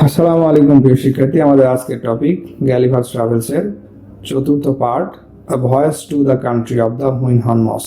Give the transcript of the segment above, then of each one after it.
আসসালামু আলাইকুম প্রিয় শিক্ষার্থী, আমাদের আজকের টপিক গ্যালিভার্স ট্রাভেলসের চতুর্থ part a voyage to the country of the Houyhnhnms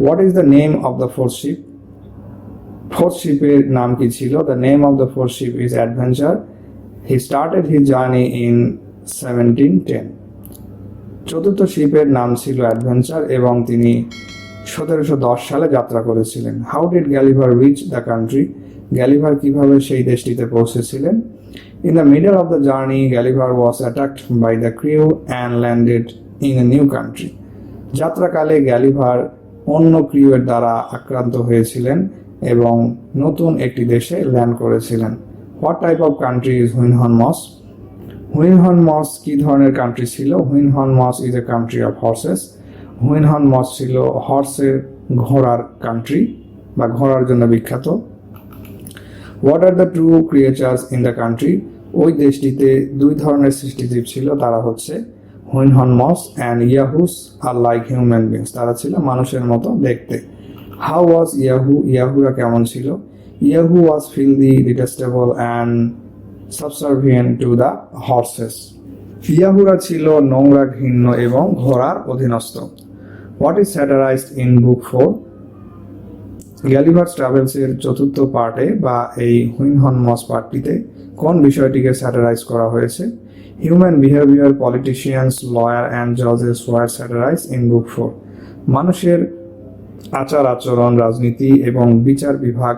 what is the name of the fourth ship শিপের নাম কি ছিল? The name of the fourth ship is adventure he started his journey in seventeen ten চতুর্থ শিপের নাম ছিল adventure এবং তিনি সতেরোশো দশ সালে যাত্রা করেছিলেন। How did Gulliver reach the country Gulliver কীভাবে সেই দেশটিতে পৌঁছেছিলেন? In the middle of the journey Gulliver was attacked by the crew and landed in a new country যাত্রাকালে Gulliver অন্য ক্রিউয়ের দ্বারা আক্রান্ত হয়েছিলেন এবং নতুন একটি দেশে ল্যান্ড করেছিলেন। What type of country is Houyhnhnms Houyhnhnms কি ধরনের কান্ট্রি ছিল? Houyhnhnms is a country of horses Houyhnhnms ছিল হর্সের ঘোড়ার কান্ট্রি বা ঘোড়ার জন্য বিখ্যাত। What are the true creatures in the country ওই দেশটিতে দুই ধরনের সৃষ্টিজীব ছিল। তারা হচ্ছে Houyhnhnms and Yahoos, R like human beings তারা ছিল মানুষের মতো দেখতে। How was Yahoo? ইয়াহুরা কেমন ছিল? Yahoo was filthy detestable and subservient to the horses ইয়াহুরা ছিল নোংরা, ঘৃণ্য এবং ঘোড়ার অধীনস্থ। What is satirized in book four Gulliver's ট্রাভেলসের চতুর্থ পার্টে বা এই হুইনহন মস পার্টটিতে কোন বিষয়টিকে স্যাটারাইজ করা হয়েছে? Human behaviour politicians lawyer and জজেস were satirize in book four মানুষের আচার আচরণ, রাজনীতি এবং বিচার বিভাগ,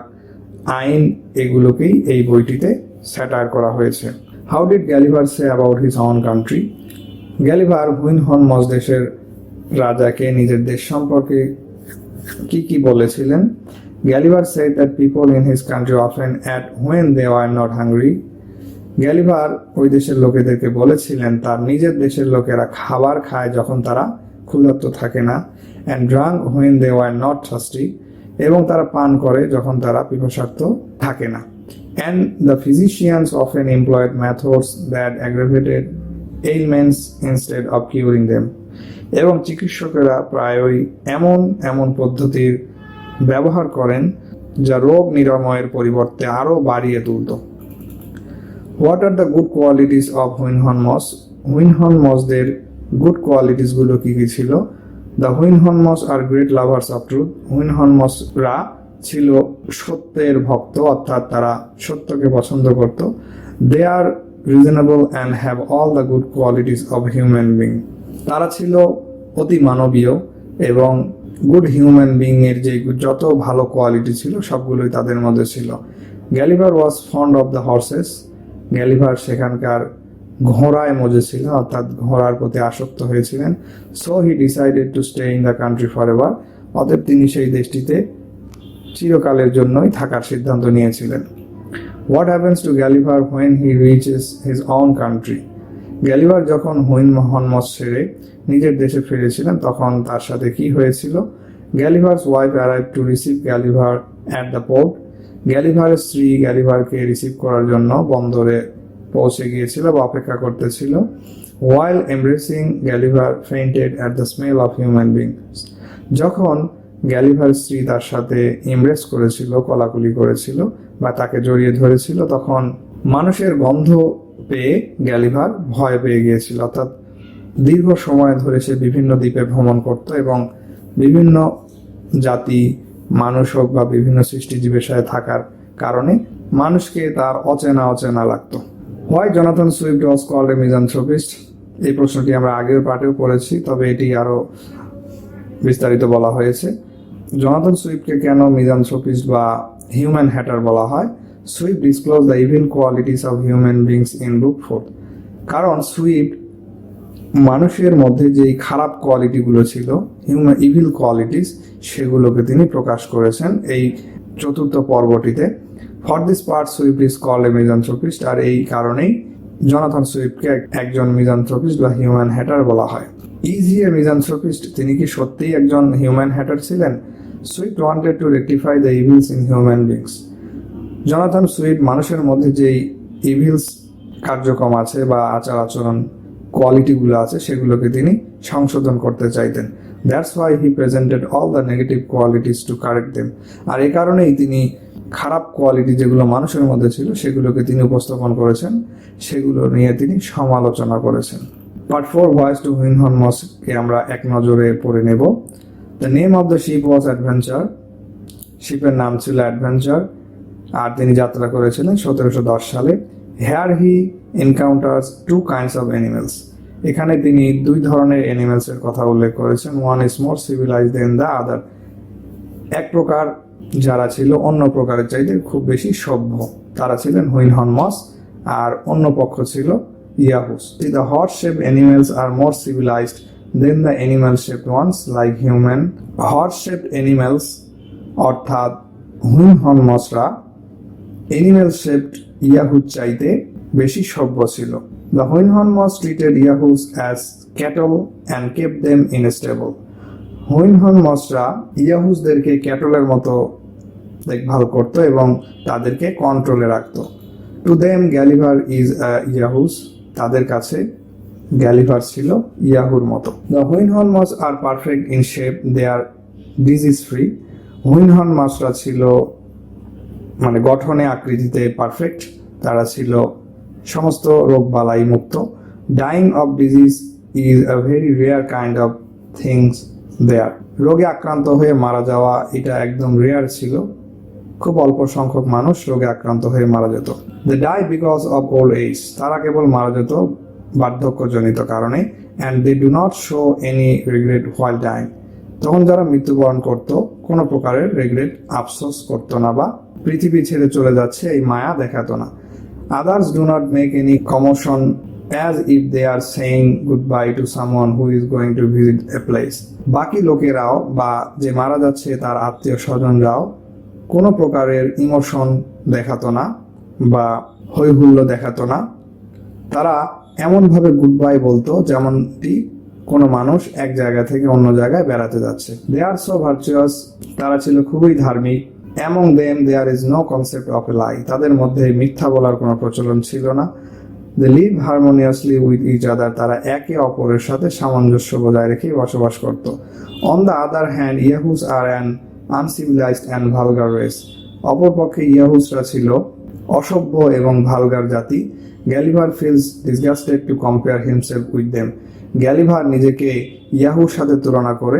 আইন এগুলোকেই এই বইটিতে স্যাটার করা হয়েছে। How did Gulliver say about his own country Gulliver Houyhnhnms দেশের রাজাকে নিজের দেশ সম্পর্কে কি কি বলেছিলেন? Gulliver said that people in his country often eat when they are not hungry Gulliver ওই দেশের লোকেদেরকে বলেছিলেন, তার নিজের দেশের লোকেরা খাবার খায় যখন তারা ক্ষুধার্ত থাকে না and drunk when they are not thirsty এবং তারা পান করে যখন তারা পিপাসার্থ থাকে না। And the physicians often employed methods that aggravated ailments instead of curing them এবং চিকিৎসকেরা প্রায়ই এমন এমন পদ্ধতির ব্যবহার করেন যা রোগ নিরাময়ের পরিবর্তে আরও বাড়িয়ে তুলত। What are the good qualities of Houyhnhnms হুইনহন মসদের গুড কোয়ালিটিসগুলো কী কী ছিল? The Houyhnhnms are great lovers of truth হুইনহন মসরা ছিল সত্যের ভক্ত, অর্থাৎ তারা সত্যকে পছন্দ করত। They are reasonable and have all the good qualities of human being তারা ছিল অতি মানবীয় এবং গুড হিউম্যান বিং এর যে যত ভালো কোয়ালিটি ছিল সবগুলোই তাদের মধ্যে ছিল। Gulliver was fond of the horses Gulliver সেখানকার ঘোড়ায় মজে ছিল, অর্থাৎ ঘোড়ার প্রতি আসক্ত হয়েছিলেন। So he decided to stay in the country forever অতএব তিনি সেই দেশটিতে চিরকালের জন্যই থাকার সিদ্ধান্ত নিয়েছিলেন। What happens to Gulliver when he reaches his own country Gulliver যখন হুইন মহম্মদ ছেড়ে নিজের দেশে ফিরেছিলেন, তখন তার সাথে কি হয়েছিল? Gulliver's wife arrive to receive Gulliver at the port গ্যালিভারের স্ত্রী গ্যালিভারকে রিসিভ করার জন্য বন্দরে পৌঁছে গিয়েছিল বা অপেক্ষা করতেছিল। While embracing Gulliver fainted at the smell of human beings যখন গ্যালিভার স্ত্রী তার সাথে ইমপ্রেস করেছিল, কলাকুলি করেছিল বা তাকে জড়িয়ে ধরেছিল, তখন মানুষের গন্ধ পেয়ে গ্যালিভার ভয় পেয়ে গিয়েছিল। অর্থাৎ দীর্ঘ সময় ধরে সে বিভিন্ন দ্বীপে ভ্রমণ করত এবং বিভিন্ন জাতি, মানুষ হোক বা বিভিন্ন সৃষ্টিজীবের সাথে থাকার কারণে মানুষকে তার অচেনা অচেনা লাগতো। Why Jonathan Swift was called a Mizan misanthropist? এই প্রশ্নটি আমরা আগের পার্টেও পড়েছি, তবে এটি আরও বিস্তারিত বলা হয়েছে। জনাথন সুইফটকে কেন মিজান মিজানথ্রোপিস্ট বা হিউম্যান হ্যাটার বলা হয়? Swift disclose the evil qualities of human beings in book fourth কারণ সুইফট মানুষের মধ্যে যেই খারাপ কোয়ালিটিগুলো ছিল হিউম্যান ইভিল কোয়ালিটিস সেগুলোকে তিনি প্রকাশ করেছেন এই চতুর্থ পর্বটিতে। For this part Swift is call a misanthropist আর এই কারণেই জনাথন সুইফটকে একজন মিজানথ্রোপিস্ট বা হিউম্যান হ্যাটার বলা হয়। ইজি এ মিজানথ্রোপিস্ট তিনি কি সত্যিই একজন হিউম্যান হ্যাটার ছিলেন? Swift wanted to rectify the evils in human beings Jonathan Swift মানুষের মধ্যে যেই ইভিলস কার্যক্রম আছে বা আচার আচরণ কোয়ালিটিগুলো আছে, সেগুলোকে তিনি সংশোধন করতে চাইতেন। That's why he presented all the negative qualities to correct them আর এই কারণেই তিনি খারাপ কোয়ালিটি যেগুলো মানুষের মধ্যে ছিল, সেগুলোকে তিনি উপস্থাপন করেছেন। সেগুলো নিয়ে তিনি সমালোচনা করেছেন। পার্ট ফোর ভয়েস টু হুইনহন মসকে আমরা এক নজরে পড়ে নেব। The name of the ship was adventure শিপের নাম ছিল অ্যাডভেঞ্চার আর তিনি যাত্রা করেছিলেন সতেরোশো দশ সালে। Here he encounters two kinds of animals এখানে তিনি দুই ধরনের অ্যানিমেলসের কথা উল্লেখ করেছেন। One is more civilize than the other এক প্রকার যারা ছিল, অন্য প্রকারের চাইতে খুব বেশি সভ্য। তারা ছিলেন হুইনহন মস, আর অন্য পক্ষ ছিল Yahoos. The horse shape animals are more civilized than the animal shape ones like human horse shape animals অর্থাৎ হুইনহন মসরা অ্যানিমেল শেপড ইয়াহুদ চাইতে বেশি সভ্য ছিল। The Houyhnhnms treated Yahoos as cattle and kept them in stable হুইনহন মসরা ইয়াহুসদেরকে ক্যাটলের মতো দেখভাল করত এবং তাদেরকে কন্ট্রোলে রাখত। To them Gulliver is Yahoos তাদের কাছে গ্যালিভার ছিল ইয়াহুর মতো। The Houyhnhnms are perfect in shape they are disease free হুইনহন মাসরা ছিল মানে গঠনে আকৃতিতে পারফেক্ট তারা ছিল সমস্ত রোগ বালাই মুক্ত। Dying of disease is a very rare kind of things there রোগে আক্রান্ত হয়ে মারা যাওয়া এটা একদম রেয়ার ছিল। খুব অল্প সংখ্যক মানুষ রোগে আক্রান্ত হয়ে মারা যেত। They die because of old age তারা কেবল মারা যেত বার্ধক্যজনিত কারণে। And they do not show any regret while dying তখন যারা মৃত্যুবরণ করত, কোনো প্রকারের রেগ্রেট আফসোস করতো না বা পৃথিবী ছেড়ে চলে যাচ্ছে এই মায়া দেখাতো না। Others do not make any commotion as if they are saying goodbye to someone who is going to visit a place বাকি লোকেরাও বা যে মারা যাচ্ছে তার আত্মীয় স্বজনরাও কোনো প্রকারের ইমোশন দেখাতো না বা হৈহুল্য দেখাতো না। তারা এমনভাবে গুড বাই বলতো যেমনটি কোনো মানুষ এক জায়গা থেকে অন্য জায়গায় বেড়াতে যাচ্ছে। দে আর সো ভার্চুয়াস তারা ছিল খুবই ধার্মিক among them there is no concept of a lie তাদের মধ্যে মিথ্যা বলার কোনো প্রচলন ছিল না। They live harmoniously with each other তারা একে অপরের সাথে সামঞ্জস্য বজায় রেখে বসবাস করত। On the other hand Yahoos are an uncivilised and vulgar race অপরপক্ষে ইয়াহুসরা ছিল অসভ্য এবং ভালগার জাতি। Gulliver feels disgusted to compare himself with them Gulliver নিজেকে ইয়াহুর সাথে তুলনা করে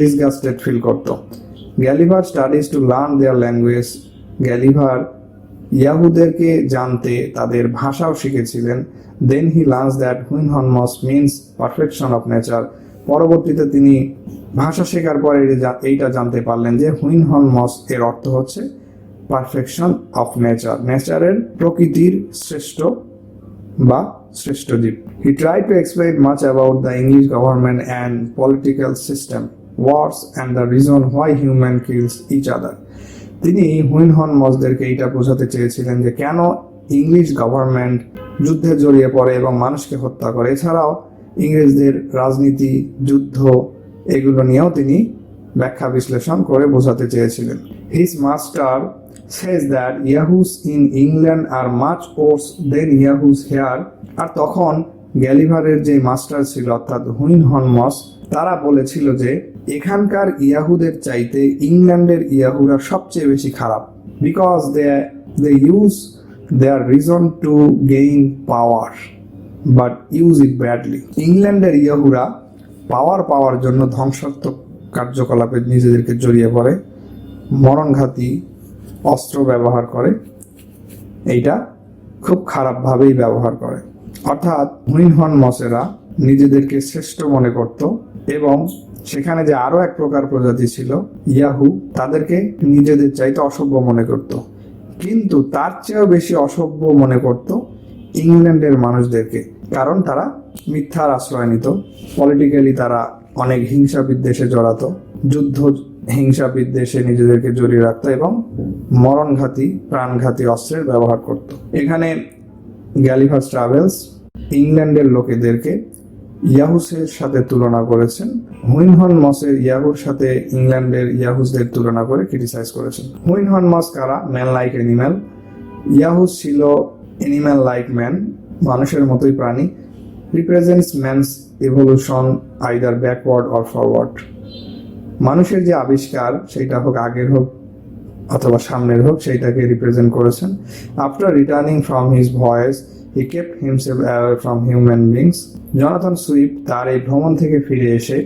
ডিসগাস্টেড ফিল করত। Gulliver studies to learn their language Gulliver ইয়াহুদেরকে জানতে তাদের ভাষাও শিখেছিলেন। Then he learns that Houyhnhnms means perfection of nature পরবর্তীতে তিনি ভাষা শেখার পরে এইটা জানতে পারলেন যে হুইন হনমস এর অর্থ হচ্ছে পারফেকশন অফ নেচার নেচারের প্রকৃতির শ্রেষ্ঠ বা শ্রেষ্ঠ জীব। He try to explain much about the English government and political system wars and the reason why human kills each other তিনি হুইনহন মসদেরকে এইটা বোঝাতে চেয়েছিলেন যে কেন ইংলিশ গভর্নমেন্ট যুদ্ধে জড়িয়ে পড়ে এবং মানুষকে হত্যা করে। এছাড়াও ইংরেজদের রাজনীতি, যুদ্ধ এগুলো নিয়েও তিনি ব্যাখ্যা বিশ্লেষণ করে বোঝাতে চেয়েছিলেন। His master says that Yahoos in England are much worse than Yahoos here are তখন গ্যালিভারের যে মাস্টার ছিল, অর্থাৎ হুইন হনমস তারা বলেছিল যে এখানকার ইয়াহুদের চাইতে ইংল্যান্ডের ইয়াহুরা সবচেয়ে বেশি খারাপ। Because they they use their reason to gain power but use it badly ইংল্যান্ডের ইয়াহুরা পাওয়ার পাওয়ার জন্য ধ্বংসাত্মক কার্যকলাপে নিজেদেরকে জড়িয়ে পড়ে, মরণঘাতী অস্ত্র ব্যবহার করে, এইটা খুব খারাপভাবেই ব্যবহার করে। অর্থাৎ হুইনহন মসেরা নিজেদেরকে শ্রেষ্ঠ মনে করত এবং সেখানে যে আরও এক প্রকার প্রজাতি ছিল, ইয়াহু, তাদেরকে নিজেদের চাইতে অসভ্য মনে করত। কিন্তু তার চেয়েও বেশি অসভ্য মনে করত ইংল্যান্ডের মানুষদেরকে, কারণ তারা মিথ্যার আশ্রয় নিত। পলিটিক্যালি তারা অনেক হিংসা বিদ্বেষে জড়াতো, যুদ্ধ হিংসা বিদ্বেষে নিজেদেরকে জড়িয়ে রাখত এবং মরণঘাতী, প্রাণঘাতী অস্ত্রের ব্যবহার করত। এখানে গ্যালিভাস ট্রাভেলস ইংল্যান্ডের লোকেদেরকে ইয়াহুসের সাথে তুলনা করেছেন। হুইনহন মসের ইয়াহুর সাথে ইংল্যান্ডের ইয়াহুসদের তুলনা করে ক্রিটিসাইজ করেছেন। হুইনহন মস কারা? ম্যান লাইক অ্যানিম্যাল ইয়াহুস ছিল অ্যানিম্যাল লাইক ম্যান, মানুষের মতোই প্রাণী। Represents man's evolution either backward or forward. মানুষের যে আবিষ্কার সেটা হোক আগের হোক অথবা সামনের হোক, সেইটাকে রিপ্রেজেন্ট করেছেন। After returning from his voyage he kept himself away from human beings Jonathan Swift তার এই ভ্রমণ থেকে ফিরে এসে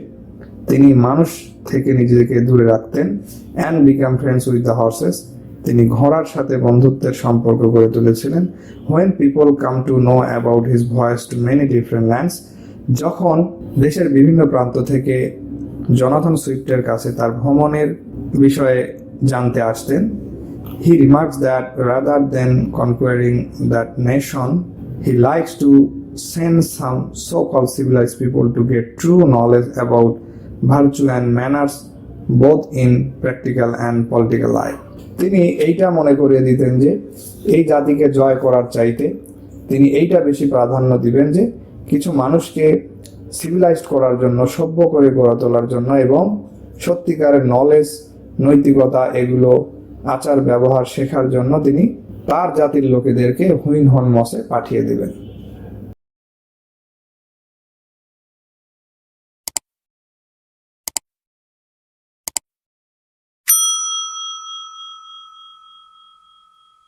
তিনি মানুষ থেকে নিজেকে দূরে রাখতেন and become friends with the horses তিনি ঘোড়ার সাথে বন্ধুত্বের সম্পর্ক গড়ে তুলেছিলেন। When people come to know about his voyage to many different lands যখন দেশের বিভিন্ন প্রান্ত থেকে জনাথন সুইফটের কাছে তার ভ্রমণের বিষয়ে জানতে আসতেন he remarks that rather than conquering that nation he likes to send some so-called civilized people to get true knowledge about virtue and manners, both in practical and political life. তিনি এইটা মনে করিয়ে দিতেন যে, এই জাতিকে জয় করার চাইতে তিনি এইটা বেশি প্রাধান্য দিবেন যে, কিছু মানুষকে সিভিলাইজড করার জন্য, সভ্য করে গড়ে তোলার জন্য এবং সত্যিকারের নলেজ নৈতিকতা এগুলো আচার ব্যবহার শেখার জন্য তিনি তার জাতির লোকেদেরকে হুইন হন মসে পাঠিয়ে দিবেন।